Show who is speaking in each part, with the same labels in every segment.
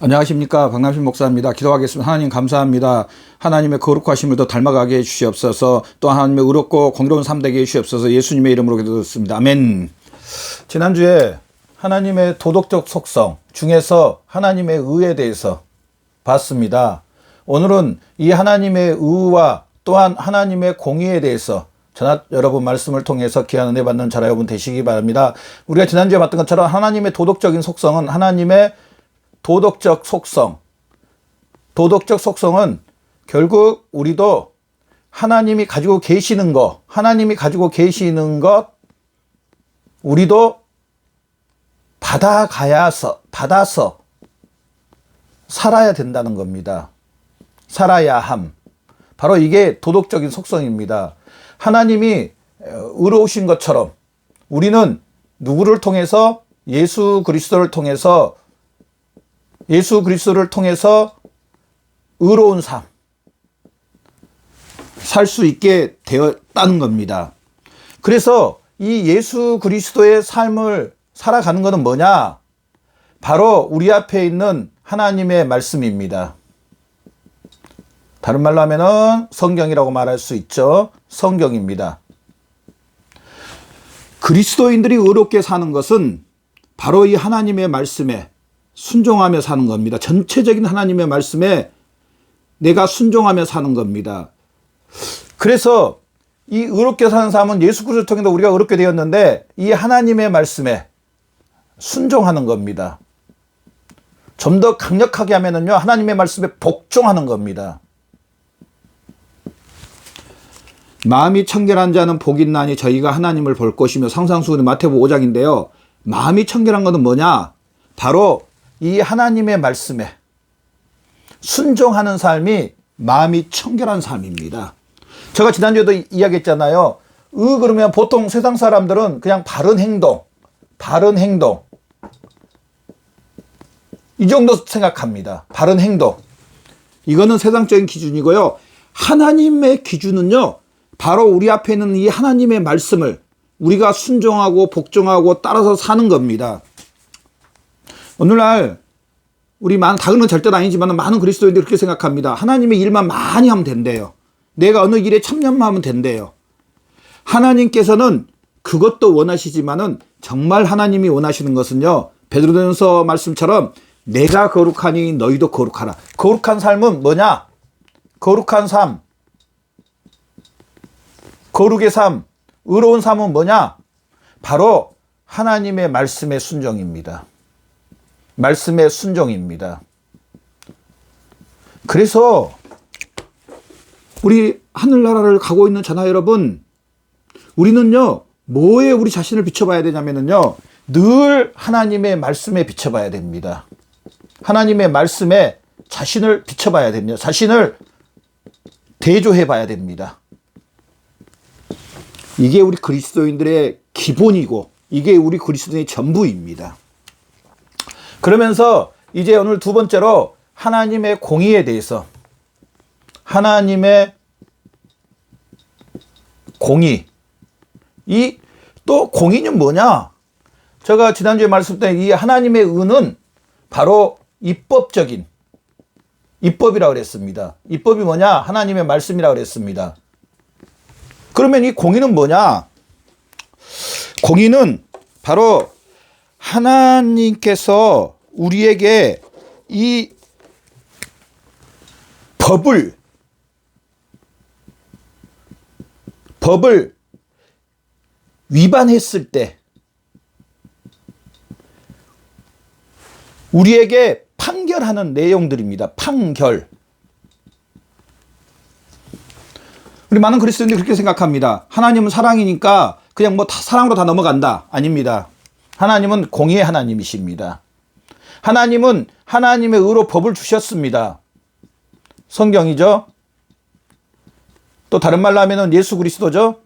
Speaker 1: 안녕하십니까 박남신 목사입니다. 기도하겠습니다. 하나님 감사합니다. 하나님의 거룩하심을 더 닮아가게 해주시옵소서 또 하나님의 의롭고 공의로운 삶 되게 해주시옵소서 예수님의 이름으로 기도드렸습니다. 아멘. 지난주에 하나님의 도덕적 속성 중에서 하나님의 의에 대해서 봤습니다. 오늘은 이 하나님의 의와 또한 하나님의 공의에 대해서 저나 여러분 말씀을 통해서 귀한 은혜 받는 자라 여러분 되시기 바랍니다. 우리가 지난주에 봤던 것처럼 하나님의 도덕적인 속성은 하나님의 도덕적 속성. 도덕적 속성은 결국 우리도 하나님이 가지고 계시는 것, 하나님이 가지고 계시는 것, 우리도 받아가야서, 받아서 살아야 된다는 겁니다. 살아야 함. 바로 이게 도덕적인 속성입니다. 하나님이 의로우신 것처럼 우리는 누구를 통해서 예수 그리스도를 통해서 예수 그리스도를 통해서 의로운 삶, 살 수 있게 되었다는 겁니다. 그래서 이 예수 그리스도의 삶을 살아가는 것은 뭐냐? 바로 우리 앞에 있는 하나님의 말씀입니다. 다른 말로 하면은 성경이라고 말할 수 있죠. 성경입니다. 그리스도인들이 의롭게 사는 것은 바로 이 하나님의 말씀에 순종하며 사는 겁니다. 전체적인 하나님의 말씀에 내가 순종하며 사는 겁니다. 그래서 이 의롭게 사는 삶은 예수 그리스도를 통해서 우리가 의롭게 되었는데 이 하나님의 말씀에 순종하는 겁니다. 좀 더 강력하게 하면은요, 하나님의 말씀에 복종하는 겁니다. 마음이 청결한 자는 복이 나니 저희가 하나님을 볼 것이며 상상수훈의 마태복음 5장인데요. 마음이 청결한 것은 뭐냐? 바로 이 하나님의 말씀에 순종하는 삶이 마음이 청결한 삶입니다. 제가 지난주에도 이야기했잖아요. 의 그러면 보통 세상 사람들은 그냥 바른 행동, 바른 행동. 이 정도 생각합니다. 바른 행동. 이거는 세상적인 기준이고요. 하나님의 기준은요. 바로 우리 앞에 있는 이 하나님의 말씀을 우리가 순종하고 복종하고 따라서 사는 겁니다. 오늘날 우리 많은 다그는 절대로 아니지만 많은 그리스도인들이 그렇게 생각합니다. 하나님의 일만 많이 하면 된대요. 내가 어느 일에 참여만 하면 된대요. 하나님께서는 그것도 원하시지만은 정말 하나님이 원하시는 것은요. 베드로전서 말씀처럼 내가 거룩하니 너희도 거룩하라. 거룩한 삶은 뭐냐? 거룩한 삶. 거룩의 삶, 의로운 삶은 뭐냐? 바로 하나님의 말씀의 순종입니다. 말씀의 순종입니다. 그래서 우리 하늘나라를 가고 있는 자나 여러분, 우리는요, 뭐에 우리 자신을 비춰봐야 되냐면요, 늘 하나님의 말씀에 비춰봐야 됩니다. 하나님의 말씀에 자신을 비춰봐야 됩니다. 자신을 대조해 봐야 됩니다. 이게 우리 그리스도인들의 기본이고, 이게 우리 그리스도인의 전부입니다. 그러면서 이제 오늘 두 번째로 하나님의 공의에 대해서 하나님의 공의 이 또 공의는 뭐냐? 제가 지난주에 말씀드린 이 하나님의 의는 바로 입법적인 입법이라고 그랬습니다. 입법이 뭐냐? 하나님의 말씀이라고 그랬습니다. 그러면 이 공의는 뭐냐? 공의는 바로 하나님께서 우리에게 이 법을 법을 위반했을 때 우리에게 판결하는 내용들입니다. 판결. 우리 많은 그리스도인들이 그렇게 생각합니다. 하나님은 사랑이니까 그냥 뭐다 사랑으로 다 넘어간다. 아닙니다. 하나님은 공의의 하나님이십니다. 하나님은 하나님의 의로 법을 주셨습니다. 성경이죠. 또 다른 말로 하면 예수 그리스도죠.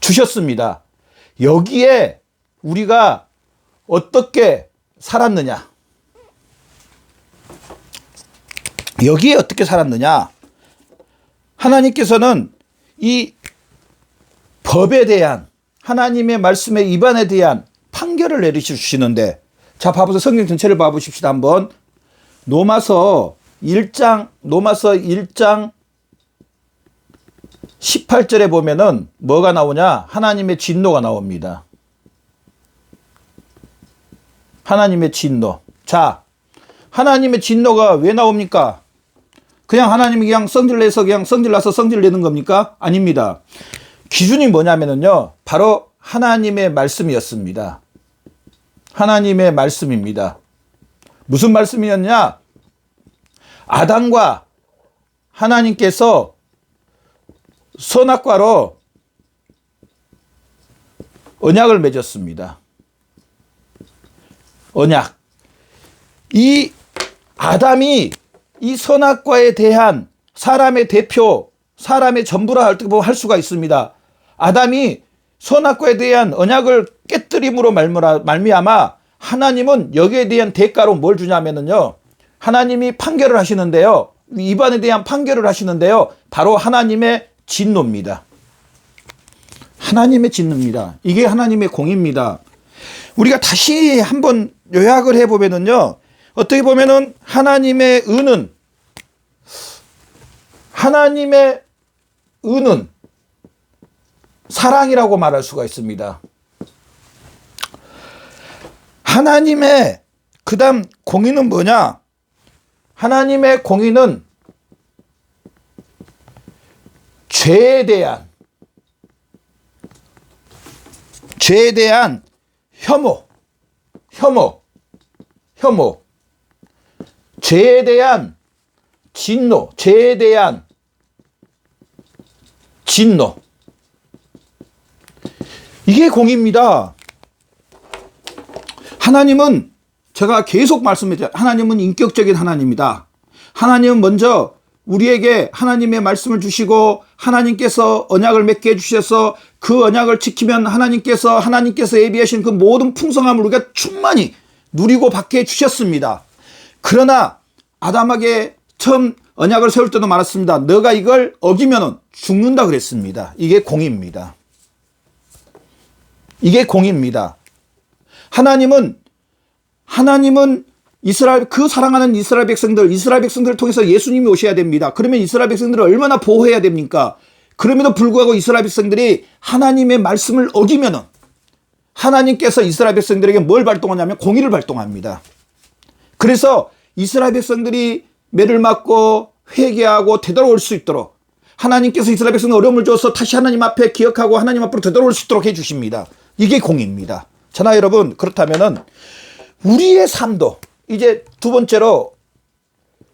Speaker 1: 주셨습니다. 여기에 우리가 어떻게 살았느냐? 여기에 어떻게 살았느냐? 하나님께서는 이 법에 대한 하나님의 말씀의 위반에 대한 판결을 내리주시는데 자, 봐보세요. 성경 전체를 봐보십시다. 한번. 로마서 1장, 로마서 1장 18절에 보면은 뭐가 나오냐? 하나님의 진노가 나옵니다. 하나님의 진노. 자, 하나님의 진노가 왜 나옵니까? 그냥 하나님이 그냥 성질내서 그냥 성질나서 성질내는 겁니까? 아닙니다. 기준이 뭐냐면은요, 바로 하나님의 말씀이었습니다. 하나님의 말씀입니다. 무슨 말씀이었냐? 아담과 하나님께서 선악과로 언약을 맺었습니다. 언약. 이 아담이 이 선악과에 대한 사람의 대표, 사람의 전부라 할, 할 수가 있습니다. 아담이 선악과에 대한 언약을 깨뜨림으로 말미암아 하나님은 여기에 대한 대가로 뭘 주냐면은요. 하나님이 판결을 하시는데요. 위반에 대한 판결을 하시는데요. 바로 하나님의 진노입니다. 하나님의 진노입니다. 이게 하나님의 공입니다. 우리가 다시 한번 요약을 해보면은요. 어떻게 보면은 하나님의 은은 하나님의 은은 사랑이라고 말할 수가 있습니다. 하나님의 그 다음 공의는 뭐냐? 하나님의 공의는 죄에 대한 죄에 대한 혐오, 혐오, 혐오, 죄에 대한 진노, 죄에 대한 진노. 이게 공입니다. 하나님은 제가 계속 말씀드렸죠. 하나님은 인격적인 하나님이다. 하나님은 먼저 우리에게 하나님의 말씀을 주시고 하나님께서 언약을 맺게 해주셔서 그 언약을 지키면 하나님께서 하나님께서 예비하신 그 모든 풍성함을 우리가 충만히 누리고 받게 해주셨습니다. 그러나 아담에게 처음 언약을 세울 때도 말했습니다. 너가 이걸 어기면 죽는다 그랬습니다. 이게 공입니다. 이게 공입니다. 하나님은 하나님은 이스라엘 그 사랑하는 이스라엘 백성들 이스라엘 백성들을 통해서 예수님이 오셔야 됩니다. 그러면 이스라엘 백성들을 얼마나 보호해야 됩니까? 그럼에도 불구하고 이스라엘 백성들이 하나님의 말씀을 어기면은 하나님께서 이스라엘 백성들에게 뭘 발동하냐면 공의를 발동합니다. 그래서 이스라엘 백성들이 매를 맞고 회개하고 되돌아올 수 있도록 하나님께서 이스라엘 백성 어려움을 줘서 다시 하나님 앞에 기억하고 하나님 앞으로 되돌아올 수 있도록 해 주십니다. 이게 공입니다. 전하 여러분 그렇다면은 우리의 삶도 이제 두 번째로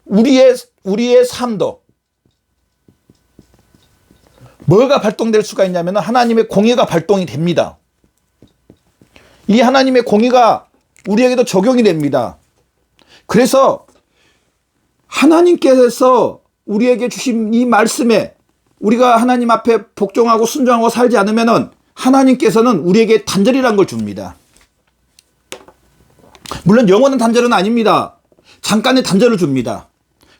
Speaker 1: 우리의 우리의 삶도 뭐가 발동될 수가 있냐면 하나님의 공의가 발동이 됩니다. 이 하나님의 공의가 우리에게도 적용이 됩니다. 그래서 하나님께서 우리에게 주신 이 말씀에 우리가 하나님 앞에 복종하고 순종하고 살지 않으면은 하나님께서는 우리에게 단절이란 걸 줍니다. 물론 영원한 단절은 아닙니다. 잠깐의 단절을 줍니다.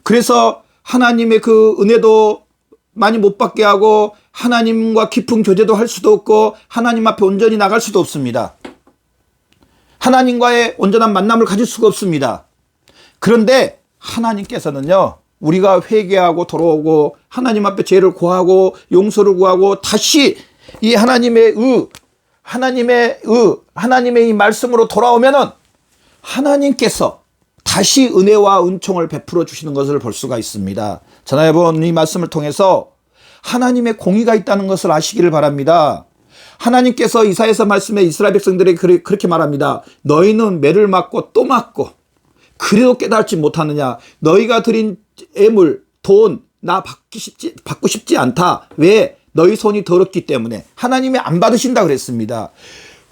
Speaker 1: 그래서 하나님의 그 은혜도 많이 못 받게 하고 하나님과 깊은 교제도 할 수도 없고 하나님 앞에 온전히 나갈 수도 없습니다. 하나님과의 온전한 만남을 가질 수가 없습니다. 그런데 하나님께서는요, 우리가 회개하고 돌아오고 하나님 앞에 죄를 구하고 용서를 구하고 다시 이 하나님의 의, 하나님의 의, 하나님의 이 말씀으로 돌아오면은 하나님께서 다시 은혜와 은총을 베풀어 주시는 것을 볼 수가 있습니다. 전하 여러분, 이 말씀을 통해서 하나님의 공의가 있다는 것을 아시기를 바랍니다. 하나님께서 이사에서 말씀해 이스라엘 백성들에게 그렇게 말합니다. 너희는 매를 맞고 또 맞고 그래도 깨달지 못하느냐? 너희가 드린 애물, 돈, 나 받기 싶지, 받고 싶지 않다. 왜? 너희 손이 더럽기 때문에. 하나님이 안 받으신다 그랬습니다.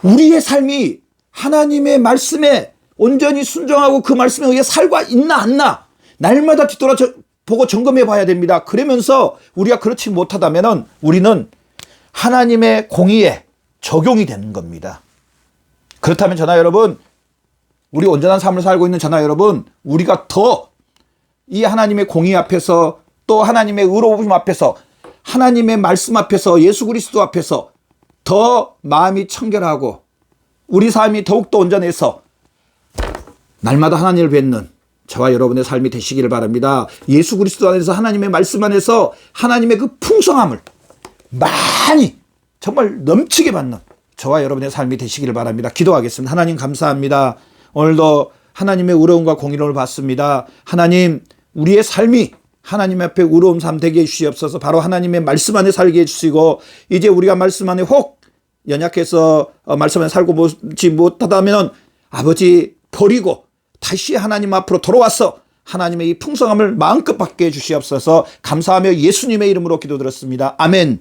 Speaker 1: 우리의 삶이 하나님의 말씀에 온전히 순종하고 그 말씀에 의해 살고 있나 안나 날마다 뒤돌아 보고 점검해 봐야 됩니다. 그러면서 우리가 그렇지 못하다면 우리는 하나님의 공의에 적용이 되는 겁니다. 그렇다면 전하 여러분, 우리 온전한 삶을 살고 있는 전하 여러분, 우리가 더 이 하나님의 공의 앞에서 또 하나님의 의로움 앞에서 하나님의 말씀 앞에서 예수 그리스도 앞에서 더 마음이 청결하고 우리 삶이 더욱더 온전해서 날마다 하나님을 뵙는 저와 여러분의 삶이 되시기를 바랍니다. 예수 그리스도 안에서 하나님의 말씀 안에서 하나님의 그 풍성함을 많이 정말 넘치게 받는 저와 여러분의 삶이 되시기를 바랍니다. 기도하겠습니다. 하나님 감사합니다. 오늘도 하나님의 의로움과 공의로움을 받습니다. 하나님 우리의 삶이 하나님 앞에 의로움 삶 되게 해주시옵소서 바로 하나님의 말씀 안에 살게 해주시고 이제 우리가 말씀 안에 혹 연약해서 어, 말씀 안에 살고 보지 못하다면 아버지 버리고 다시 하나님 앞으로 돌아와서 하나님의 이 풍성함을 마음껏 받게 해주시옵소서 감사하며 예수님의 이름으로 기도드렸습니다. 아멘.